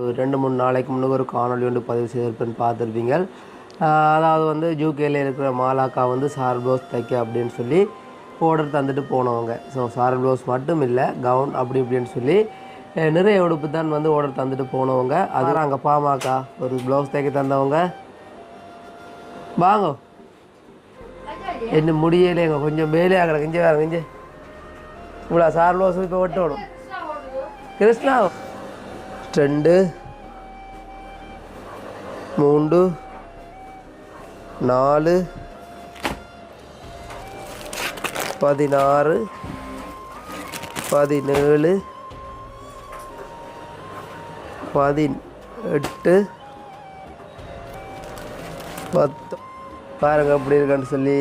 ஒரு ரெண்டு மூணு நாளைக்கு முன்னுக்கு ஒரு காணொளி ஒன்று பதிவு செய்திருப்பேன்னு பார்த்துருப்பீங்க அதாவது வந்து ஜூகேல இருக்கிற மாலாக்கா வந்து சார் ப்ளவுஸ் தைக்க அப்படின்னு சொல்லி ஆர்டர் தந்துட்டு போனவங்க. ஸோ சார் ப்ளவுஸ் மட்டும் இல்லை கவுன் அப்படி இப்படின்னு சொல்லி நிறைய உடுப்பு தான் வந்து ஆர்டர் தந்துட்டு போனவங்க. அதெல்லாம் அங்கே பாமாக்கா ஒரு ப்ளவுஸ் தைக்க தந்தவங்க. வாங்க. என்ன முடியலைங்க கொஞ்சம் மேலே ஆகலை இங்கே வேறு இங்கே. இவ்வளோ சார் ப்ளவுஸ் இப்போ வெட்டணும் கிருஷ்ணா ரெண்டு மூன்று நாலு பதினாறு பதினேழு பதினெட்டு பத்து. பாருங்க அப்படி இருக்கான்னு சொல்லி.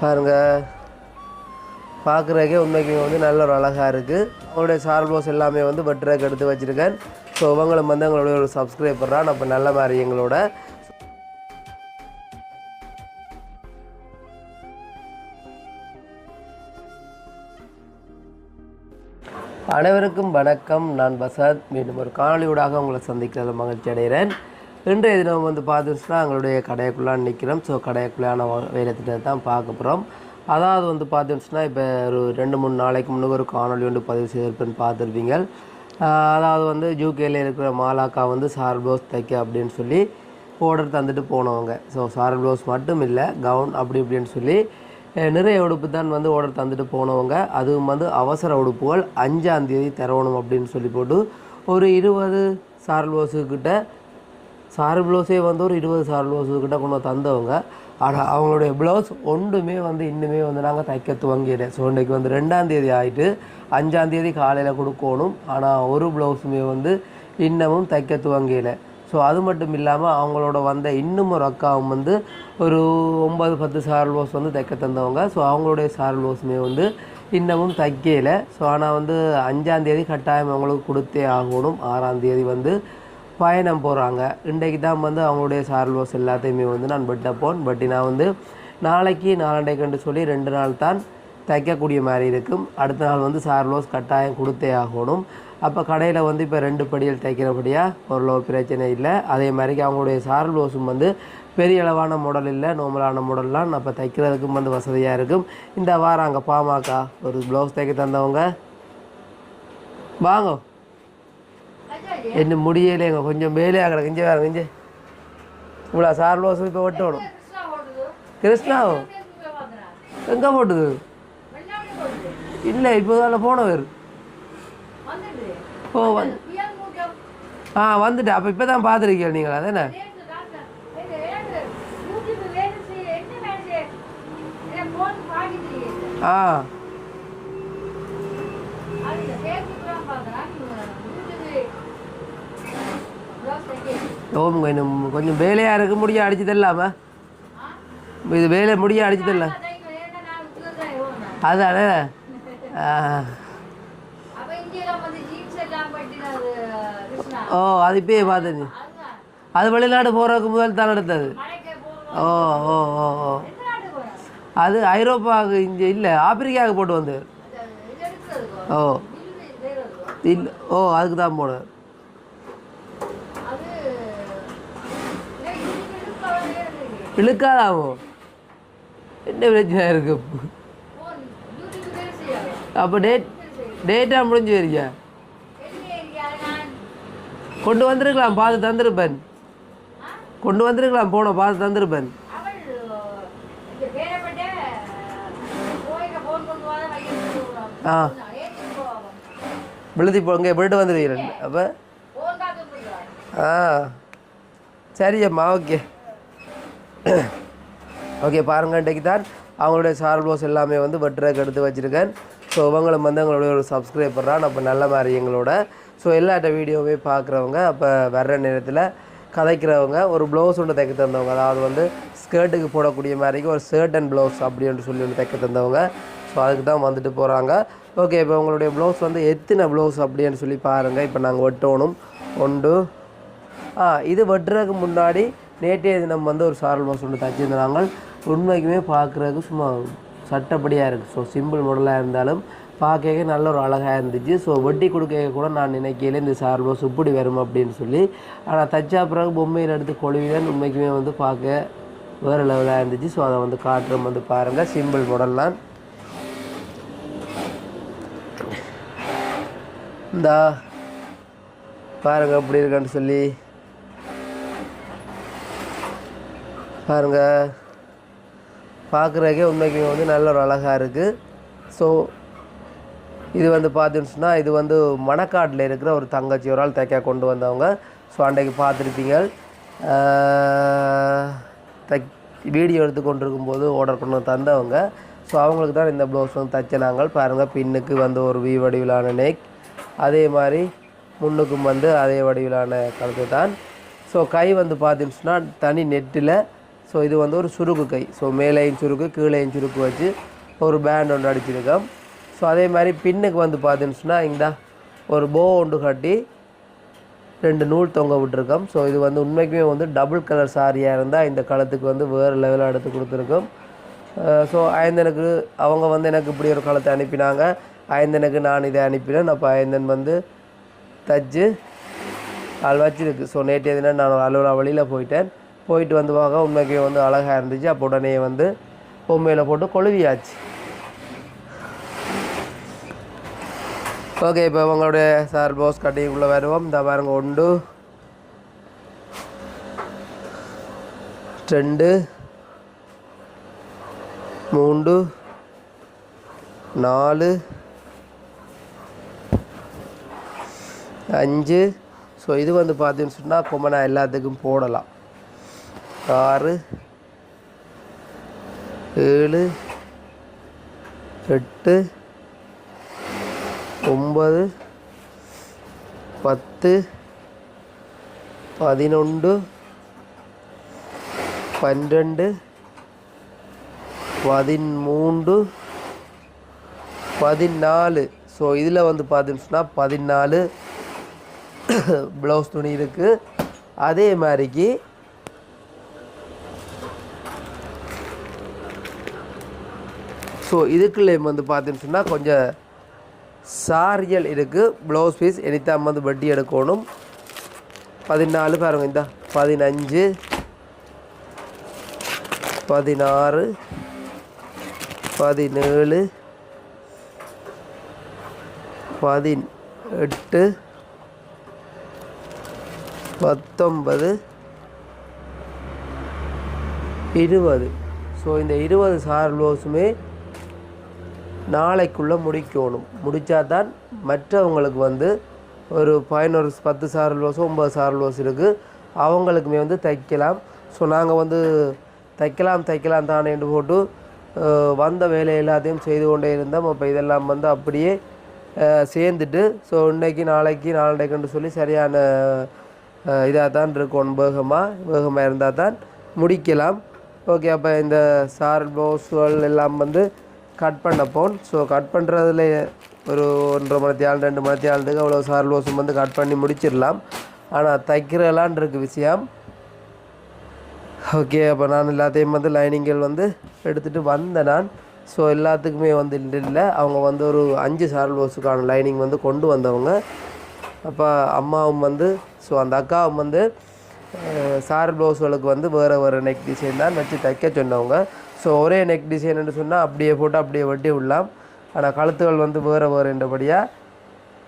பாருங்கள் பார்க்குறக்கே உண்மைக்கு வந்து நல்ல ஒரு அழகாக இருக்குது அவங்களுடைய சார்போஸ் எல்லாமே வந்து வெட்டுறதுக்கு எடுத்து வச்சுருக்கேன். ஸோ இவங்களும் வந்து எங்களுடைய ஒரு சப்ஸ்கிரைபர் தான் அப்போ நல்ல மாதிரி எங்களோட அனைவருக்கும் வணக்கம். நான் பசாத். மீண்டும் ஒரு காணொலியூடாக உங்களை சந்திக்கிறதுல மகிழ்ச்சி அடைகிறேன். இன்றைய தினம் வந்து பார்த்துச்சுன்னா எங்களுடைய கடைக்குள்ளான் நிற்கிறோம் ஸோ கடைக்குள்ளான வேலை திட்டத்தை தான் பார்க்க போகிறோம் அதாவது வந்து பார்த்துச்சுன்னா இப்போ ஒரு ரெண்டு மூணு நாளைக்கு முன்னுக்கு ஒரு காணொலி ஒன்று பதிவு செய்திருப்பேன்னு பார்த்துருப்பீங்க. அதாவது வந்து ஜூகேல இருக்கிற மாலாக்கா வந்து சார் ப்ளவுஸ் தைக்க அப்படின்னு சொல்லி ஆர்டர் தந்துட்டு போனவங்க. ஸோ சார் ப்ளவுஸ் மட்டும் இல்லை கவுன் அப்படி இப்படின்னு சொல்லி நிறைய உடுப்பு தான் வந்து ஆர்டர் தந்துட்டு போனவங்க. அதுவும் வந்து அவசர உடுப்புகள் அஞ்சாம் தேதி தரணும் அப்படின்னு சொல்லி போட்டு ஒரு இருபது சார் ப்ளவுஸுக்கிட்ட சார் ப்ளவுஸே வந்து ஒரு இருபது சார் ப்ளவுஸுக்கிட்ட கொண்டு தந்தவங்க. ஆனால் அவங்களுடைய ப்ளவுஸ் ஒன்றுமே வந்து இன்னுமே வந்து நாங்கள் தைக்க துவங்கிடுறேன் ஸோ இன்றைக்கு வந்து ரெண்டாம் தேதி ஆகிட்டு அஞ்சாம் தேதி காலையில் கொடுக்கணும். ஆனால் ஒரு ப்ளவுஸுமே வந்து இன்னமும் தைக்க துவங்கலை ஸோ அது மட்டும் இல்லாமல் அவங்களோட வந்த இன்னும் ஒரு அக்காவும் வந்து ஒரு ஒன்பது பத்து சாரல் ப்ளவுஸ் வந்து தைக்க தந்தவங்க. ஸோ அவங்களுடைய சாரல் ப்ளவுஸுமே வந்து இன்னமும் தைக்கலை. ஸோ ஆனால் வந்து அஞ்சாம் தேதி கட்டாயம் அவங்களுக்கு கொடுத்தே ஆகணும். ஆறாம் தேதி வந்து பயணம் போகிறாங்க இன்றைக்கு தான் வந்து அவங்களுடைய சார் எல்லாத்தையுமே வந்து நான் வெட்டப்போன் பட் நான் வந்து நாளைக்கு நாளண்டைக்குன்னு சொல்லி ரெண்டு நாள் தான் தைக்கக்கூடிய மாதிரி இருக்கும். அடுத்த நாள் வந்து சார் கட்டாயம் கொடுத்தே ஆகணும். அப்போ கடையில் வந்து இப்போ ரெண்டு படியில் தைக்கிறபடியாக ஓரளவு பிரச்சனை இல்லை. அதே மாதிரிக்கு அவங்களுடைய சார்லோஸும் வந்து பெரிய அளவான மாடல் இல்லை. நார்மலான மாடல்லாம் அப்போ தைக்கிறதுக்கும் வந்து வசதியாக இருக்கும். இந்த வாரம் அங்கே பாமாக்கா ஒரு ப்ளவுஸ் தைக்க தந்தவங்க. வாங்க. என்ன முடியலைங்க கொஞ்சம் வேலையாக கிடக்கு இங்கே வேறு இங்கே இவ்வளோ சார் இப்போ ஒட்டணும் கிருஷ்ணாவோ எங்கே போட்டுது இல்லை இப்போ அதில் வேறு ஓ வந்து ஆ வந்துட்டு அப்போ இப்போ தான் பார்த்துருக்கீங்க நீங்கள் அதானே ஆ ஓம் கொஞ்சம் கொஞ்சம் வேலையாக இருக்க முடிய அடிச்சு தரலாமா இது வேலை முடிய அடிச்சு தரலாம் அதானே ஓ அது இப்பயே பார்த்தது அது வெளிநாடு போகிறதுக்கு முதல் தான் எடுத்தது ஓ ஓ ஓ ஓ. அது ஐரோப்பாவுக்கு இங்கே இல்லை ஆப்பிரிக்காவுக்கு போட்டு வந்தது ஓ. இல்லை ஓ அதுக்கு தான் போனது இழுக்காதாமோ என்ன பிரச்சனை இருக்கு? அப்போ டேட் டேட்டாக முடிஞ்சு வரியா? கொண்டு வந்திருக்கலாம் பார்த்து தந்திருப்பேன். கொண்டு வந்திருக்கலாம் போன பார்த்து தந்திருப்பேன். ஆ. விழுதி போங்க இங்கே விழுட்டு வந்துருக்கீங்க அப்போ? ஆ. சரி அம்மா ஓகே ஓகே பாருங்க இன்றைக்கு தான் அவங்களுடைய சார் ப்ளவுஸ் எல்லாமே வந்து வெட்டுறதுக்கு எடுத்து வச்சுருக்கேன். ஸோ இவங்களும் வந்து எங்களுடைய ஒரு சப்ஸ்கிரைபரான் தான் அப்போ நல்ல மாதிரி எங்களோட ஸோ எல்லாட்ட வீடியோவே பார்க்குறவங்க அப்போ வர்ற நேரத்தில் கதைக்கிறவங்க ஒரு ப்ளவுஸ் ஒன்று தைக்க தந்தவங்க அதாவது வந்து ஸ்கர்ட்டுக்கு போடக்கூடிய மாதிரிக்கு ஒரு ஷர்ட் அண்ட் ப்ளவுஸ் அப்படின்ட்டு சொல்லி ஒன்று தைக்க தந்தவங்க. ஸோ அதுக்கு தான் வந்துட்டு போகிறாங்க ஓகே இப்போ உங்களுடைய ப்ளவுஸ் வந்து எத்தனை ப்ளவுஸ் அப்படின்னு சொல்லி பாருங்கள் இப்போ நாங்கள் வெட்டணும். ஒன்று ஆ இது வெட்டுறதுக்கு முன்னாடி நேற்றைய தினம் வந்து ஒரு சாரல் ப்ளவுஸ் ஒன்று தச்சிருந்தாங்க உண்மைக்குமே பார்க்குறதுக்கு சும்மா சட்டப்படியாக இருக்குது ஸோ சிம்பிள் மாடலாக இருந்தாலும் பார்க்க நல்ல ஒரு அழகாக இருந்துச்சு. ஸோ வெட்டி கொடுக்க கூட நான் நினைக்கல இந்த சார்பாக ப்ளவுஸ் வரும் அப்படின்னு சொல்லி. ஆனால் தச்சா பிறகு பொம்மையில் எடுத்து கொழுவிதான் உண்மைக்குமே வந்து பார்க்க வேறு லெவலாக இருந்துச்சு. ஸோ அதை வந்து காட்டுறோம் வந்து பாருங்கள் சிம்பிள் மாடல்லாம் இந்தா பாருங்கள் அப்படி இருக்கான்னு சொல்லி. பாருங்கள் பார்க்குறக்கே உண்மைக்கு வந்து நல்ல ஒரு அழகாக இருக்குது ஸோ இது வந்து பார்த்தீங்கன்னு சொன்னால் இது வந்து மணக்காட்டில் இருக்கிற ஒரு தங்கச்சி ஒரு ஆள் தைக்க கொண்டு வந்தவங்க. ஸோ அன்றைக்கு பார்த்துருப்பீங்க தைக் வீடியோ எடுத்து கொண்டிருக்கும் போது ஆர்டர் கொண்டு தந்தவங்க. ஸோ அவங்களுக்கு தான் இந்த ப்ளவுஸ் வந்து தைச்ச நாங்கள் பாருங்கள் பின்னுக்கு வந்து ஒரு வி வடிவிலான நெக் அதே மாதிரி முன்னுக்கும் வந்து அதே வடிவிலான கழுத்து தான். ஸோ கை வந்து பார்த்தீங்கன்னு சொன்னால் தனி நெட்டில் ஸோ இது வந்து ஒரு சுருக்கு கை. ஸோ மேலேயும் சுருக்கு கீழேயும் சுருக்கு வச்சு ஒரு பேண்ட் ஒன்று அடிச்சிருக்கோம். ஸோ அதே மாதிரி பின்னுக்கு வந்து பார்த்தீங்கன்னு இங்கடா ஒரு போ ஒன்று கட்டி ரெண்டு நூல் தொங்க விட்டுருக்கோம். ஸோ இது வந்து உண்மைக்குமே வந்து டபுள் கலர் சாரியாக இருந்தால் இந்த களத்துக்கு வந்து வேறு லெவலில் எடுத்து கொடுத்துருக்கோம். ஸோ uh, ஐந்தனுக்கு அவங்க வந்து எனக்கு இப்படி ஒரு களத்தை அனுப்பினாங்க. ஐந்தனுக்கு நான் இதை அனுப்பினேன். அப்போ ஐந்தன் வந்து தச்சு ஆள் வச்சிருக்கு. ஸோ நேற்று எதுனா நான் அலுவலா வழியில் போயிட்டேன். போயிட்டு வந்து பார்க்க உண்மைக்கு வந்து அழகாக இருந்துச்சு. அப்போ உடனே வந்து பொம்மையில் போட்டு கொழுவியாச்சு. ஓகே இப்போ உங்களுடைய சார் போஸ் கட்டிங்குள்ளே வருவோம். இந்த பாருங்க ஒன்று ரெண்டு மூன்று நாலு அஞ்சு. ஸோ இது வந்து பார்த்தீங்கன்னு சொன்னால் கொம்பனா எல்லாத்துக்கும் போடலாம். ஆறு ஏழு எட்டு ஒன்பது பத்து பதினொன்று பன்னிரெண்டு பதிமூன்று பதினாலு ஸோ இதில் வந்து பார்த்தீங்கன்னு பதினாலு ப்ளவுஸ் துணி இருக்குது அதே மாதிரிக்கு ஸோ இதுக்குள்ளே வந்து பார்த்தீங்கன்னு சொன்னால் கொஞ்சம் சாரியல் இருக்குது ப்ளவுஸ் பீஸ் எனித்தாம் வந்து வட்டி எடுக்கணும். பதினாலு பாருங்க இந்த. பதினஞ்சு பதினாறு பதினேழு பதினெட்டு பத்தொன்பது இருபது. ஸோ இந்த இருபது சார் ப்ளவுஸுமே நாளைக்குள்ளே முடிக்கணும். முடித்தா தான் மற்றவங்களுக்கு வந்து ஒரு பதினோரு பத்து சாரல் ப்ளவுஸ் ஒம்பது சார் ப்ளவுஸ் இருக்குது அவங்களுக்குமே வந்து தைக்கலாம். ஸோ நாங்கள் வந்து தைக்கலாம் தைக்கலாம் தானேன்னு போட்டு வந்த வேலை எல்லாத்தையும் செய்து கொண்டே இருந்தோம். அப்போ இதெல்லாம் வந்து அப்படியே சேர்ந்துட்டு ஸோ இன்னைக்கு நாளைக்கு நாளைக்குன்னு சொல்லி சரியான இதாக தான் இருக்கும். வேகமாக வேகமாக இருந்தால் தான் முடிக்கலாம். ஓகே அப்போ இந்த சார் ப்ளவுஸ்கள் எல்லாம் வந்து கட் பண்ண போன் ஸோ கட் பண்ணுறதுல ஒரு ஒன்றரை மணி ஆள் ரெண்டு மணி ஆளுக்கு அவ்வளோ சார் ப்ளவுஸும் வந்து கட் பண்ணி முடிச்சிடலாம். ஆனால் தைக்கிறலான் இருக்கு விஷயம். ஓகே அப்போ நான் எல்லாத்தையும் வந்து லைனிங்கள் வந்து எடுத்துகிட்டு வந்தேன் நான். ஸோ எல்லாத்துக்குமே வந்து இல்லை அவங்க வந்து ஒரு அஞ்சு சாரல் ப்ளவுஸுக்கான லைனிங் வந்து கொண்டு வந்தவங்க. அப்போ அம்மாவும் வந்து ஸோ அந்த அக்காவும் வந்து சார் ப்ளவுஸ்களுக்கு வந்து வேறு வேறு நெக் டிசைன் தான் வச்சு தைக்க சொன்னவங்க. ஸோ ஒரே நெக் டிசைன்னு சொன்னால் அப்படியே போட்டு அப்படியே வெட்டி விடலாம். ஆனால் கழுத்துகள் வந்து வேறு வேறுன்றபடியாக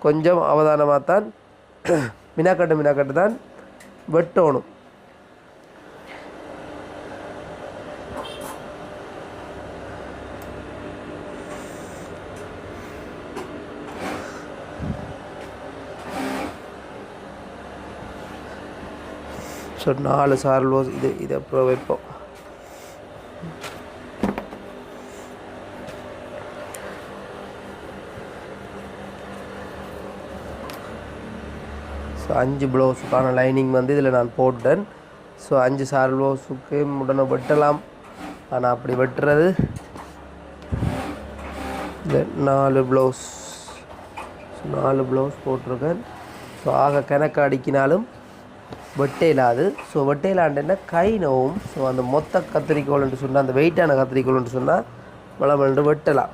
கொஞ்சம் அவதானமாக தான் மினாக்கட்டு மினாக்கட்டு தான் வெட்டணும். ஸோ நாலு சார் இது இதை அப்புறம் வைப்போம். அஞ்சு ப்ளவுஸுக்கான லைனிங் வந்து இதில் நான் போட்டேன் ஸோ அஞ்சு சார் ப்ளவுஸுக்கு உடனே வெட்டலாம். ஆனால் அப்படி வெட்டுறது நாலு ப்ளவுஸ் நாலு ப்ளவுஸ் போட்டிருக்கேன். ஸோ ஆக கணக்கு அடிக்கினாலும் வெட்டையிலாது ஸோ வெட்டையிலாண்டுன்னா கை நோவும். ஸோ அந்த மொத்த கத்திரிக்கோள்னு சொன்னால் அந்த வெயிட்டான கத்திரிக்கோள்னு சொன்னால் மலமலண்டு வெட்டலாம்.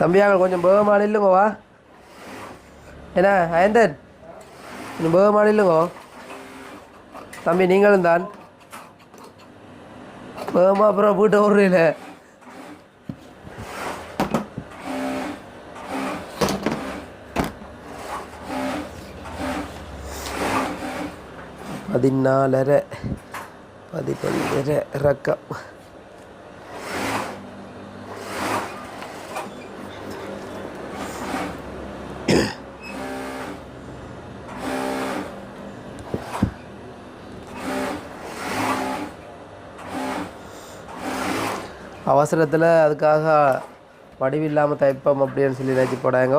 தம்பியாக கொஞ்சம் பேகமான இல்லைங்கோவா என்ன அயந்தன் கொஞ்சம் பேகமான இல்லைங்கோ. தம்பி நீங்களும் தான். பேகமாக அப்புறம் வீட்டை விட்றீல பதினாலரை பதினஞ்சரை ரக்கம் அவசரத்தில் அதுக்காக வடிவில்லாமல் தைப்போம் அப்படின்னு சொல்லி நினச்சி போடாங்க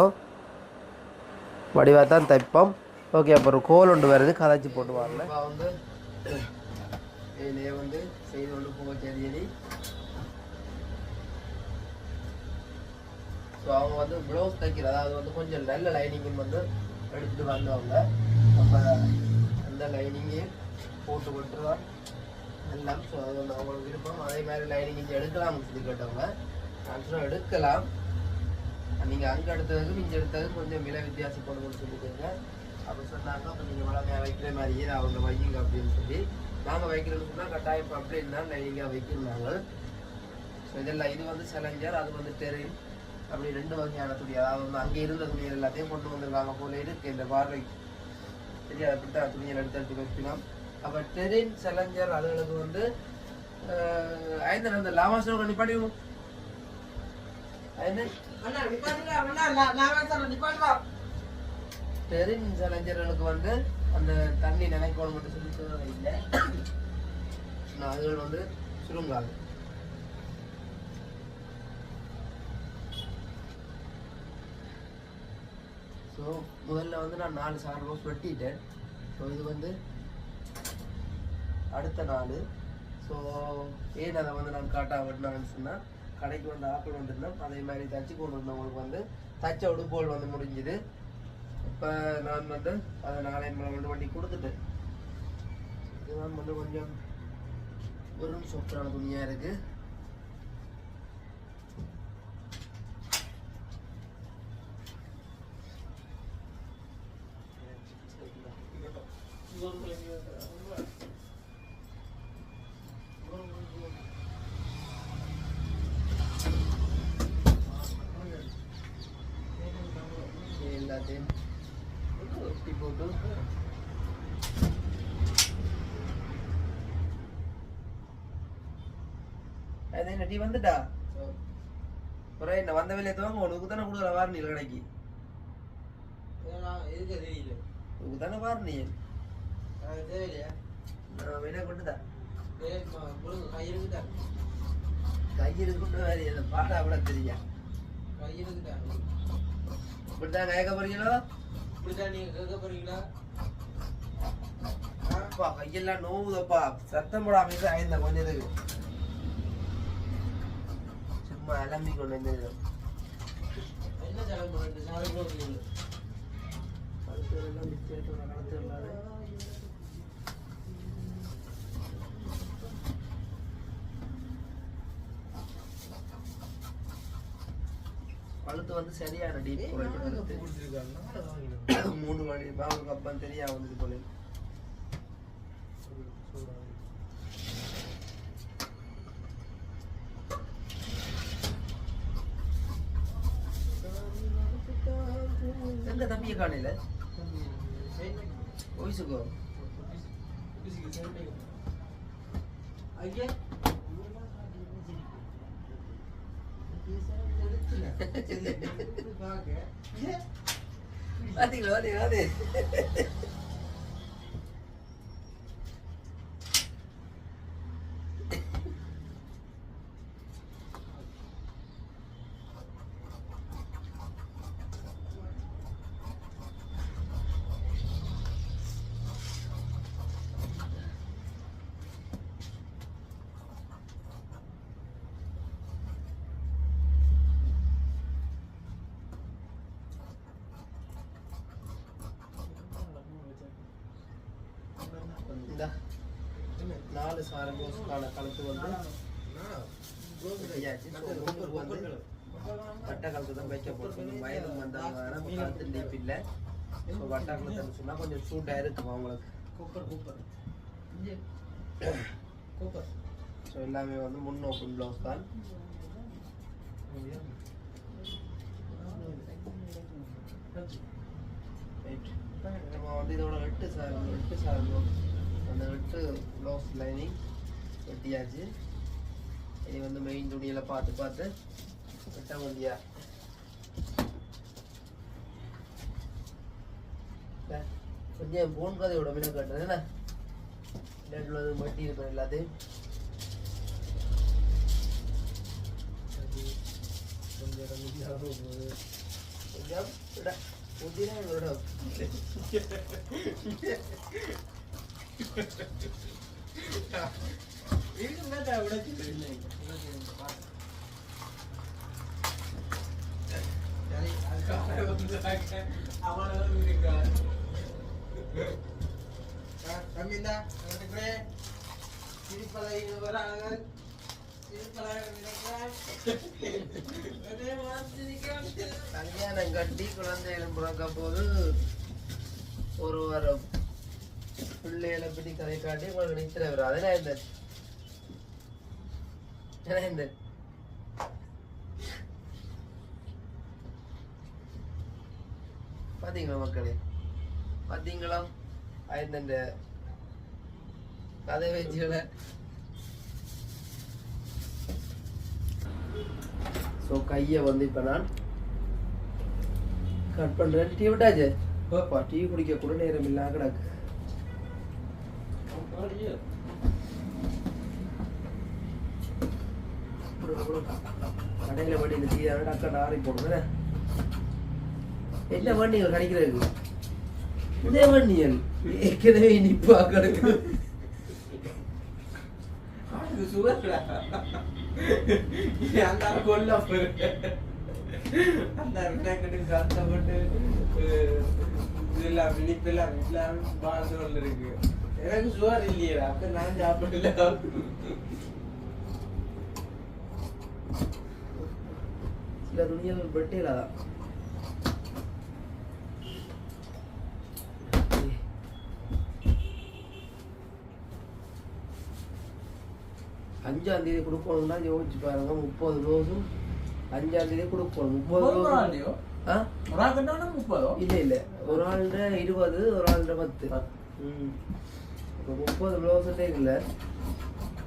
வடிவாக தான் தைப்போம். ஓகே அப்புறம் கோல் ஒன்று வருது. கதைச்சி போட்டு வாங்க. வந்து இதிலே வந்து செய்து கொண்டு போக செடி ஸோ அவங்க வந்து ப்ளவுஸ் தைக்கிற அதாவது வந்து கொஞ்சம் நல்ல லைனிங் வந்து எடுத்துட்டு வந்தவங்க. அப்போ அந்த லைனிங்கே போட்டு விட்டுருவான் எல்லாம் ஸோ அது வந்து அவங்களுக்கு விருப்பம் அதே மாதிரி லைனிங் இங்கே எடுக்கலாம்னு சொல்லி கேட்டவங்க. நான் எடுக்கலாம். நீங்கள் அங்கே எடுத்ததுக்கும் இங்கே எடுத்ததுக்கும் கொஞ்சம் விலை வித்தியாசப்படுதுன்னு சொல்லிக்கோங்க. அப்போ சொன்னாங்க அப்போ நீங்கள் வளமையாக வைக்கிற மாதிரியே அவங்க வையுங்க அப்படின்னு சொல்லி. நாங்கள் வைக்கிறோம்னு சொன்னால் கட்டாயம் இப்போ அப்படின்னு தான் லைனிங்காக வைக்கிறாங்க ஸோ இதெல்லாம் இது வந்து செலஞ்சர் அது வந்து டெரின் அப்படி ரெண்டு வகையான துணி. அதாவது வந்து அங்கே இருந்த துணிகள் எல்லாத்தையும் கொண்டு வந்திருக்காங்க போல இருக்கு. இந்த பார்வை. தெரியாது அப்படித்தான் எடுத்து எடுத்து வைக்கலாம் அப்போ டெரின் செலஞ்சர் அதுகளுக்கு வந்து ஐந்து அந்த லாமாசோட நிப்பாட்டிக்கணும் டெரின் செலஞ்சர்களுக்கு வந்து அந்த தண்ணி நினைக்கணும் மட்டும் சொல்லி தேவையில்லை நான் அதுகள் வந்து சுருங்காது ஸோ முதல்ல வந்து நான் நாலு சார் ரோஸ் வெட்டிட்டேன். ஸோ இது வந்து அடுத்த நாள். ஸோ ஏன் அதை வந்து நான் காட்டாக வெட்டினாங்கன்னு சொன்னால் கடைக்கு வந்து ஆப்பிள் வந்துருந்தோம். அதே மாதிரி தச்சு கொண்டு வந்தவங்களுக்கு வந்து தச்ச உடுப்போல் வந்து முடிஞ்சுது. இப்போ நான் வந்து அதை நாளை வந்து வண்டி கொடுத்துட்டேன் இதுதான் வந்து கொஞ்சம் ஒரு சூப்பரான துணியாக இருக்குது எல்லாத்தையும் ஒட்டி போட்டு அது என்ன டீ வந்துட்டா? அப்புறம் என்ன வந்த வேலையை துவங்க உனக்கு தானே கொடுக்குற வாரணி கடைக்கு. உனக்கு தானே வாரணி வேணா கொண்டுதா கையில் கொண்டு வேறு என்ன பாடா கூட தெரியா இப்படிதான் கேட்க போறீங்களோ? அப்பா கையெல்லாம் நோவுதப்பா. சத்தம் போடாம ஆயிருந்தா கொஞ்சம் இதுக்கு சும்மா அலம்பி கொண்டு வந்து கழுத்து வந்து சரியான டீப் மூணு மணி பாவனுக்கு அப்பன் தெரியா வந்துட்டு போல எங்க தம்பியை காணையில வயசுக்கோ? பாத்தீங்களா பாத்தீங்களா அது இந்தா நாலு சாரம் ரோஸுக்கான கழுத்து வந்து வட்ட காலத்து தான் வைக்க போகிறோம் கொஞ்சம் வயது வந்தாங்க காலத்து டீப் இல்லை. ஸோ வட்ட காலத்துன்னு சொன்னால் கொஞ்சம் சூட்டாக இருக்கும் அவங்களுக்கு கூப்பர் கூப்பர் கூப்பர் ஸோ எல்லாமே வந்து முன் ஓப்பன் ப்ளவுஸ் தான். நம்ம வந்து இதோட எட்டு சார் எட்டு சார் அந்த வெட்டு ப்ளவுஸ் லைனிங் வெட்டியாச்சு. இது வந்து மெயின் துணியில் பார்த்து பார்த்து வெட்ட முடியா கொஞ்சம் போன் கதையோட மீன் கட்டுறது என்ன? ரெண்டு உள்ளது மட்டி இருக்கும் எல்லாத்தையும். அது கொஞ்சம் இடம் இல்லாம போகுது. கொஞ்சம் விட சரி சிரிப்பலை கல்யாணம் கட்டி குழந்தைகள் பிறக்க போது ஒரு வாரம். பிள்ளைகளை பிடி கதை காட்டி உங்களுக்கு நித்திர வரும் அதெல்லாம் இந்த ஏன்னா இந்த பாத்தீங்களா மக்களே? பாத்தீங்களா? ஆயிருந்த இந்த கதை வச்சுகளை ஸோ கையை வந்து இப்போ நான் கட் பண்ணுறேன் டீ விட்டாச்சு? ஓப்பா டீ குடிக்க கூட நேரம் இல்லாம கிடக்கு. கடையில் வண்டி இந்த டீ தான் டக்கா ஆறி போடுறேன் என்ன வண்டிகள் கிடைக்கிறதுக்கு இதே வண்டிகள் ஏற்கனவே இனிப்பா சுகர்டா அந்த கொல்ல அந்த கஷ்டப்பட்டு இதெல்லாம் வாழ்ந்து கொண்டு இருக்கு. எனக்கு சுகர் இல்லையா அப்ப நான் சாப்பிடல. சில துணிகள் வெட்டியில தான் அஞ்சாம் தேதி கொடுக்கணும்னா யோசிச்சு பாருங்க முப்பது ரோஸும் அஞ்சாம் தேதி கொடுக்கணும். முப்பது ஆள் முப்பதோ? இல்ல இல்ல. ஒரு ஆள்கிட்ட இருபது ஒரு ஆள்கிட்ட பத்து. ம். இப்போ முப்பது ப்ளவுஸ்ட்டே இல்லை.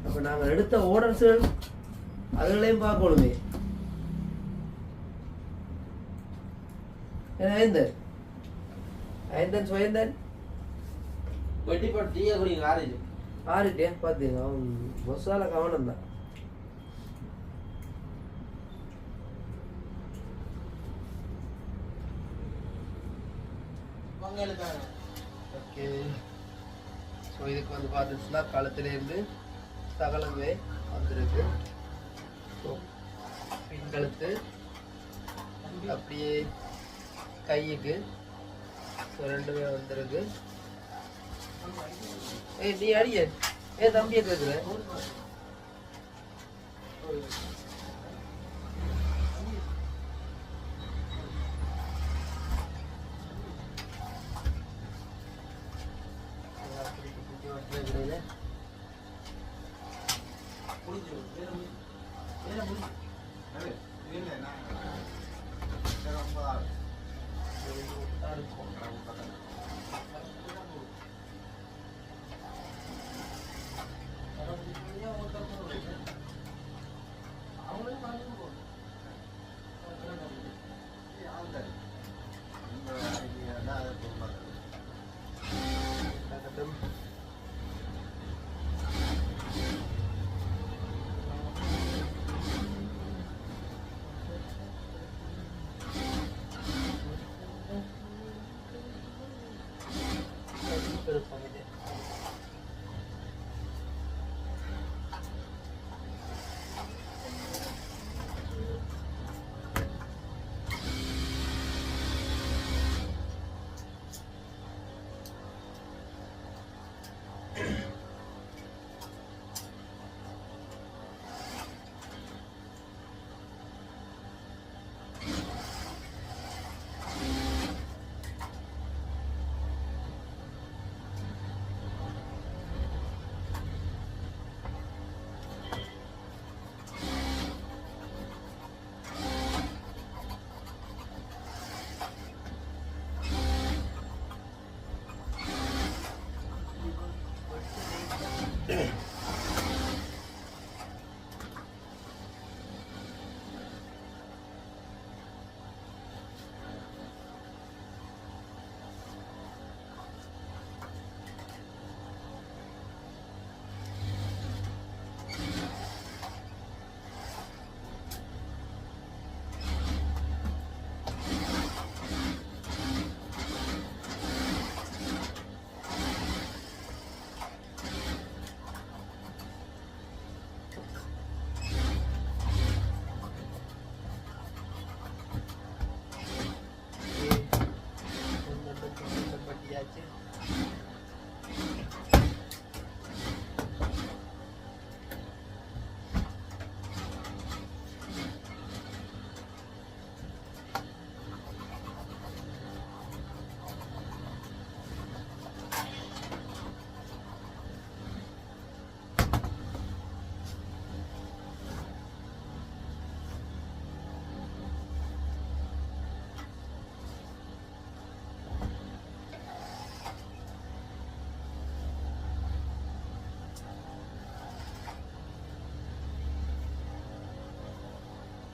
அப்போ நாங்கள் எடுத்த ஆர்டர்ஸுகள் அதுகளையும் பார்க்கணுமே ஐந்தன் ஐந்தன் சுயந்தன் வெட்டி போட்டு டீயை குடிங்க ஆரஞ்சு ஆறுட்டே பார்த்தீங்க அவன் பஸ்ஸால கவனம் தான். ஓகே. ஸோ இதுக்கு வந்து பார்த்துச்சுன்னா கழுத்துலேருந்து சகலமே வந்துருக்கு. ஸோ பின்கழுத்து அப்படியே கையுக்கு ஸோ ரெண்டுமே வந்துருக்கு. ஏய் நீ அடிய. ஏ தம்பியை கேட்குற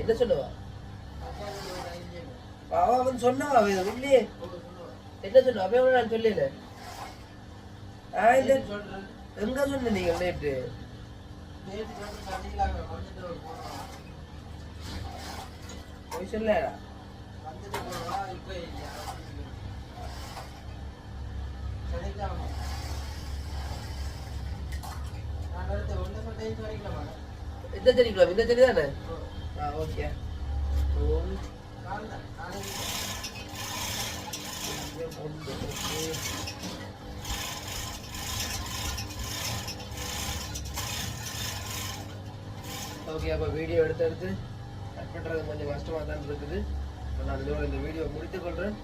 என்ன சொல்லுவா? அவ வந்து சொன்னவா உள்ளே என்ன சொல்லுவா? அப்பயே நான் சொல்லல? ஆ சொல்றேன் எங்க சொன்ன நீங்க நேற்று போய் சொல்லடா. நான் இந்த தெரிக்கலாம் இந்த தெரிதானே ஓகே. ஓகே அப்போ வீடியோ எடுத்து எடுத்து கட் பண்ணுறது கொஞ்சம் கஷ்டமாக தான் இருக்குது. நான் இதோட இந்த வீடியோ முடித்துக்கொள்கிறேன்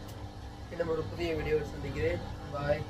இன்னும் ஒரு புதிய வீடியோவை சந்திக்கிறேன். பாய்